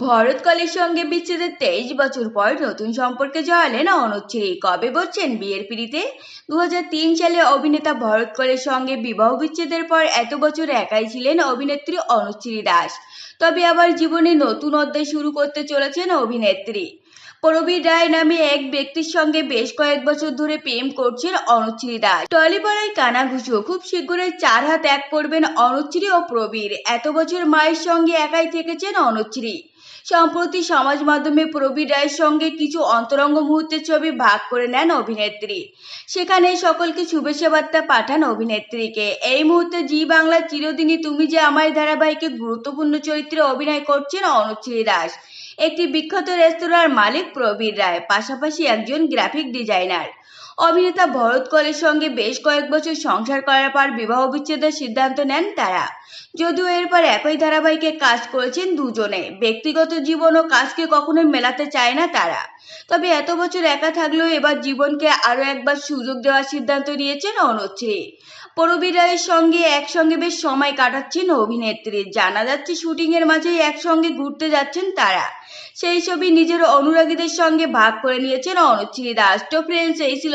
ভরত কলের সঙ্গে বিচ্ছেদের তেইশ বছর পর নতুন সম্পর্কে জড়ালেন অনুচ্ছেদ কবে বলছেন বিয়ের পিড়িতে? দু হাজার তিন সালে অভিনেতা ভরত কলের সঙ্গে বিবাহ বিচ্ছেদের পর এত বছর একাই ছিলেন অভিনেত্রী অনুচ্ছেরি দাস তবে আবার জীবনে নতুন অধ্যায় শুরু করতে চলেছেন অভিনেত্রী। প্রবীর রায় নামে এক ব্যক্তির সঙ্গে বেশ কয়েক বছর ধরে প্রেম করছেন অনুচ্ছেরি দাস। টলিপাড়ায় কানাঘুষো খুব শীঘ্রই চার হাত এক করবেন অনুচ্ছেরি ও প্রবীর। এত বছর মায়ের সঙ্গে একাই থেকেছেন অনুচ্ছেরি সম্প্রতি সমাজ মাধ্যমে প্রবীর রায়ের সঙ্গে কিছু অন্তরঙ্গ মুহূর্তের ছবি ভাগ করে নেন অভিনেত্রী। সেখানে সকলকে শুভেচ্ছা বার্তা পাঠান অভিনেত্রীকে। এই মুহূর্তে জি বাংলার চিরদিনই তুমি যে আমায় ধারাবাহিকে গুরুত্বপূর্ণ চরিত্রে অভিনয় করছেন অনুচ্ছেরি দাস। একটি বিখ্যাত রেস্তোরাঁর মালিক প্রবীর রায় পাশাপাশি একজন গ্রাফিক ডিজাইনার অভিনেতা ভরত কলের সঙ্গে বেশ কয়েক বছর সংসার করার পর বিবাহ বিচ্ছেদের সিদ্ধান্ত নেন তারা। যদিও এরপর একই ধারাবাহিকে কাজ করেছেন দুজনে। ব্যক্তিগত জীবন ও কাজকে কখনোই মেলাতে চায় না তারা। তবে এত বছর একা থাকলেও এবার জীবনকে আরও একবার সুযোগ দেওয়ার সিদ্ধান্ত নিয়েছেন অনুচ্ছেদ প্রবীর রায়ের সঙ্গে একসঙ্গে বেশ সময় কাটাচ্ছেন অভিনেত্রী। জানা যাচ্ছে শুটিংয়ের মাঝেই একসঙ্গে ঘুরতে যাচ্ছেন তারা। সেই ছবি নিজের অনুরাগীদের সঙ্গে ভাগ করে নিয়েছেন অনুচ্ছেদ দাস তো ফ্রেন্ডস এই ছিল